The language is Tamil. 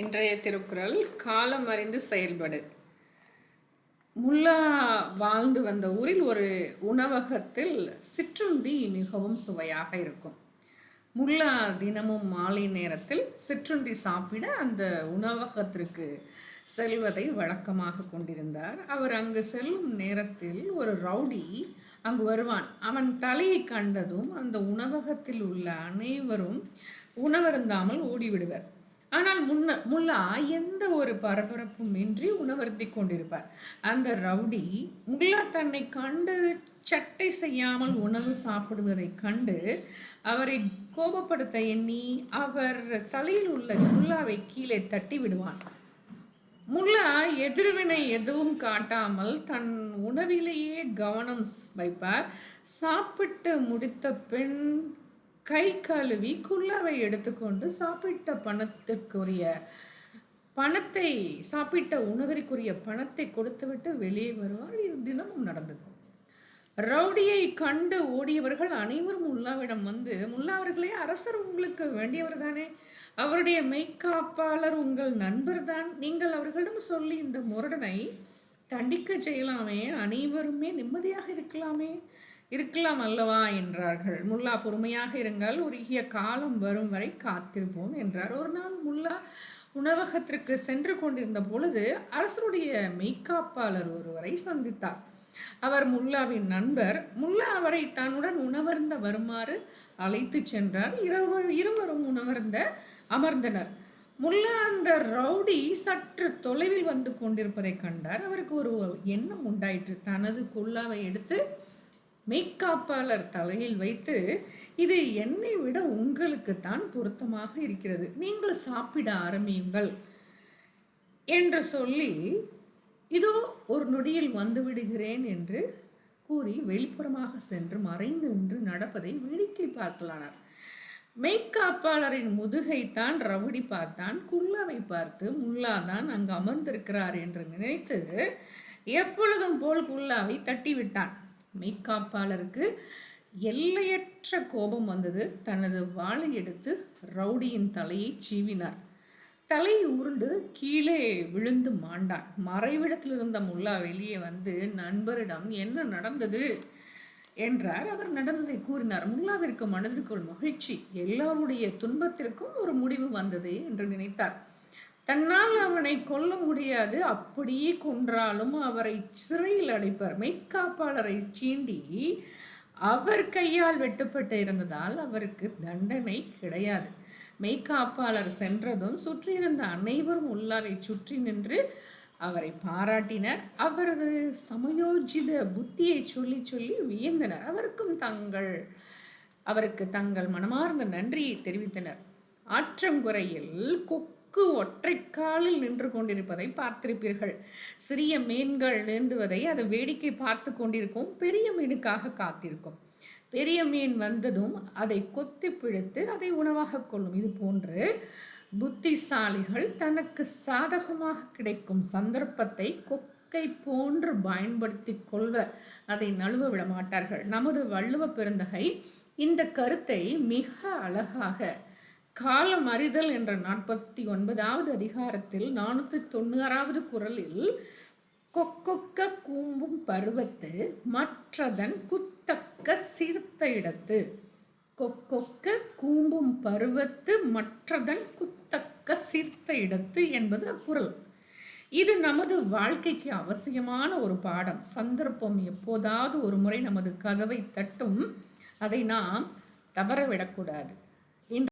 இன்றைய திருக்குறள் காலம் அறிந்து செயல்படு. முல்லா வாழ்ந்து வந்த ஊரில் ஒரு உணவகத்தில் சிற்றுண்டி மிகவும் சுவையாக இருக்கும். முல்லா தினமும் மாலை நேரத்தில் சிற்றுண்டி சாப்பிட அந்த உணவகத்திற்கு செல்வதை வழக்கமாக கொண்டிருந்தார். அவர் அங்கு செல்லும் நேரத்தில் ஒரு ரவுடி அங்கு வருவான். அவன் தலையை கண்டதும் அந்த உணவகத்தில் உள்ள அனைவரும் உணவருந்தாமல் ஓடிவிடுவர். ஆனால் முன்ன முல்லா எந்த ஒரு பரபரப்பும் இன்றி உணவருந்தி கொண்டிருப்பார். அந்த ரவுடி முல்லா தன்னை கண்டு சட்டை செய்யாமல் உணவு சாப்பிடுவதை கண்டு அவரை கோபப்படுத்த எண்ணி அவர் தலையில் உள்ள முல்லாவை கீழே தட்டி விடுவான். முல்லா எதிர்வினை எதுவும் காட்டாமல் தன் உணவிலேயே கவனம் வைப்பார். சாப்பிட்டு முடித்த பெண் கை கழுவி குல்லாவை எடுத்துக்கொண்டு சாப்பிட்ட பணத்திற்குரிய பணத்தை சாப்பிட்ட உணவிற்குரிய பணத்தை கொடுத்துவிட்டு வெளியே வருவார். இது தினமும் நடந்தது. ரவுடியை கண்டு ஓடியவர்கள் அனைவரும் முல்லாவிடம் வந்து முல்லா அவர்களே அரசர் உங்களுக்கு வேண்டியவர் தானே? அவருடைய மெய்க்காப்பாளர் உங்கள் நண்பர் தான். நீங்கள் அவர்களிடம் சொல்லி இந்த முரடனை தண்டிக்க செய்யலாமே. அனைவருமே நிம்மதியாக இருக்கலாமே. இருக்கலாம் அல்லவா என்றார்கள். முல்லா பொறுமையாக இருங்கள். உருகிய காலம் வரும் வரை காத்திருப்போம் என்றார். ஒரு நாள் முல்லா உணவகத்திற்கு சென்று கொண்டிருந்த பொழுது அரசருடைய மெய்காப்பாளர் ஒருவரை சந்தித்தார். அவர் முல்லாவின் நண்பர். முல்லா அவரை தன்னுடன் உணவருந்த வருமாறு அழைத்து சென்றார். இருவர் இருவரும் உணவருந்த அமர்ந்தனர். முல்லா அந்த ரவுடி சற்று தொலைவில் வந்து கொண்டிருப்பதை கண்டார். அவருக்கு ஒரு எண்ணம் உண்டாயிற்று. தனது குல்லாவை எடுத்து மெய்க்காப்பாளர் தலையில் வைத்து இது என்னை விட உங்களுக்கு தான் பொருத்தமாக இருக்கிறது. நீங்கள் சாப்பிட ஆரம்பியுங்கள் என்று சொல்லி இதோ ஒரு நொடியில் வந்து விடுகிறேன் என்று கூறி வெளிப்புறமாக சென்று மறைந்து நின்று நடப்பதை வேடிக்கை பார்க்கலானார். மெய்க்காப்பாளரின் முதுகைத்தான் ரவுடி பார்த்தான் குல்லாவை பார்த்து முல்லா தான் அங்கு அமர்ந்திருக்கிறார் என்று நினைத்து எப்பொழுதும் போல் குல்லாவை தட்டிவிட்டான். மெய்க்காப்பாளருக்கு எல்லையற்ற கோபம் வந்தது. தனது வாளை எடுத்து ரவுடியின் தலையை சீவினார். தலை உருண்டு கீழே விழுந்து மாண்டான். மறைவிடத்தில் இருந்த முல்லா வெளியே வந்து நண்பரிடம் என்ன நடந்தது? என்றார். அவர் நடந்ததை கூறினார். முல்லாவிற்கு மனதிற்குள் மகிழ்ச்சி. எல்லாருடைய துன்பத்திற்கும் ஒரு முடிவு வந்தது என்று நினைத்தார். தன்னால் அவனை கொல்ல முடியாது. அப்படியே கொன்றாலும் அவரை சிறையில் அடைப்பார். மெய்க்காப்பாளரை சீண்டி அவர் கையால் வெட்டுப்பட்டு இருந்ததால் அவருக்கு தண்டனை கிடையாது. மெய்க்காப்பாளர் சென்றதும் சுற்றியிருந்த அனைவரும் உள்ளாரை சுற்றி நின்று அவரை பாராட்டினர். அவரது சமயோஜித புத்தியை சொல்லி சொல்லி வியந்தனர். அவருக்கும் தங்கள் அவருக்கு தங்கள் மனமார்ந்த நன்றியை தெரிவித்தனர். ஆற்றங்குறையில் கொக்கு ஒற்றை காலில் நின்று கொண்டிருப்பதை பார்த்திருப்பீர்கள். சிறிய மீன்கள் நீந்துவதை அது வேடிக்கை பார்த்து கொண்டிருக்கும் பெரிய மீனுக்காக காத்திருக்கும். பெரிய மீன் வந்ததும் அதை கொத்தி பிடித்து அதை உணவாக கொள்ளும். இது போன்று புத்திசாலிகள் தனக்கு சாதகமாக கிடைக்கும் சந்தர்ப்பத்தை கொக்கை போன்று பயன்படுத்தி கொள்வர் அதை நழுவ விட மாட்டார்கள் நமது வள்ளுவ பெருந்தகை இந்த கருத்தை மிக அழகாக காலம் அறிதல் என்ற நாற்பத்தி ஒன்பதாவது அதிகாரத்தில் நானூற்றி தொண்ணூறாவது குரலில் கொக்கொக்க கூம்பும் பருவத்து மற்றதன் குத்தக்க சீர்த்த இடத்து. கொக்கொக்க கூம்பும் பருவத்து மற்றதன் குத்தக்க சீர்த்த இடத்து என்பது அக்குரல். இது நமது வாழ்க்கைக்கு அவசியமான ஒரு பாடம். சந்தர்ப்பம் எப்போதாவது ஒரு முறை நமது கதவை தட்டும். அதை நாம் தவறவிடக்கூடாது.